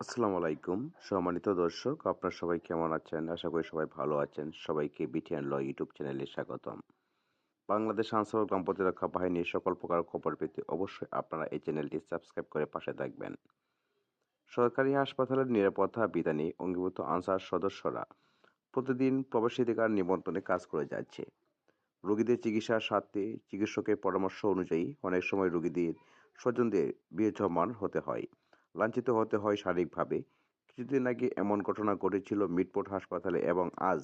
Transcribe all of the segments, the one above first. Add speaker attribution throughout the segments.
Speaker 1: আসসালামু আলাইকুম। সম্মানিত দর্শক, আপনারা সবাই কেমন আছেন? আশা করি সবাই ভালো আছেন। সবাইকে বিটিএন ল ইউটিউব চ্যানেলে স্বাগতম। বাংলাদেশ আনসার গ্রাম প্রতিরক্ষা বাহিনীর সকল প্রকার খবর পেতে অবশ্যই আপনারা এই চ্যানেলটি সাবস্ক্রাইব করে পাশে থাকবেন। সরকারি হাসপাতালের নিরাপত্তা বিধানে অঙ্গীভূত আনসার সদস্যরা প্রতিদিন প্রবেশাধিকার নিবন্ধনে কাজ করে যাচ্ছে। রোগীদের চিকিৎসার স্বার্থে চিকিৎসকের পরামর্শ অনুযায়ী অনেক সময় রোগীদের স্বজনদের বিয়েজমান হতে হয়। লাঞ্ছিত হতে হয় শারীরিকভাবে। কিছুদিন আগে এমন ঘটনা ঘটেছিল মিটপোর্ট হাসপাতালে এবং আজ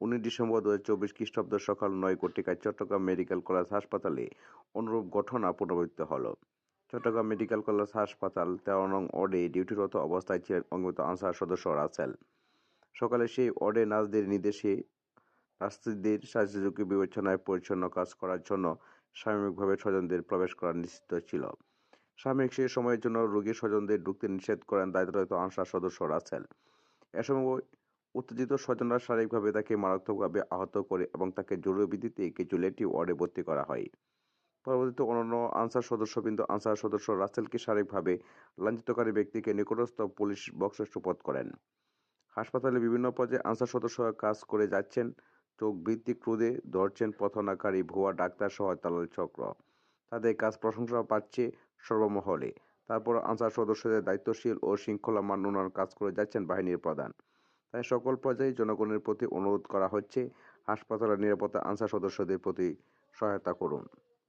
Speaker 1: উনিশ ডিসেম্বর দু হাজার চব্বিশ খ্রিস্টাব্দ সকাল নয় কোটিকায় চট্টগ্রাম মেডিকেল কলেজ হাসপাতালে অনুরূপ ঘটনা পুনরাবৃত্ত হলো। চট্টগ্রাম মেডিকেল কলেজ হাসপাতাল তেরো নং ওয়ার্ডে ডিউটিরত অবস্থায় ছিলেন অঙ্গিত আনসার সদস্য রাসেল। সকালে সেই ওয়ার্ডে নার্সদের নির্দেশে নার্সদের স্বাস্থ্য ঝুঁকি বিবেচনায় পরিচ্ছন্ন কাজ করার জন্য সাময়িকভাবে স্বজনদের প্রবেশ করা নিশ্চিত ছিল। সাময়িক সেই সময়ের জন্য রোগীর স্বজনদের ঢুকতে নিষেধ করেন দায়িত্বরত আনসার সদস্য রাসেল এ সময় উত্তেজিত স্বজনরা শারীরিকভাবে তাকে মারাত্মকভাবে আহত করে এবং তাকে জরুরি ভিত্তিতে কিছুলেটি ওয়ার্ডে ভর্তি করা হয়। পরবর্তীতে অন্যান্য আনসার সদস্যবৃন্দ, আনসার সদস্য রাসেলকে শারীরিকভাবে লাঞ্ছিতকারী ব্যক্তিকে নিকটস্থ পুলিশ বক্সে সুপথ করেন। হাসপাতালে বিভিন্ন পর্যায়ে আনসার সদস্যরা কাজ করে যাচ্ছেন, চোখ ভিত্তিক ক্রোধে ধরছেন পথনাকারী ভুয়া ডাক্তার সহ দালাল চক্র। তাদের কাজ প্রশংসা পাচ্ছে সর্বমহলে তারপর আনসার সদস্যদের দায়িত্বশীল ও শৃঙ্খলা মান উন্নয়ন কাজ করে যাচ্ছেন বাহিনীর প্রধান। তাই সকল পর্যায়ে জনগণের প্রতি অনুরোধ করা হচ্ছে, হাসপাতালের নিরাপত্তা আনসার সদস্যদের প্রতি সহায়তা করুন।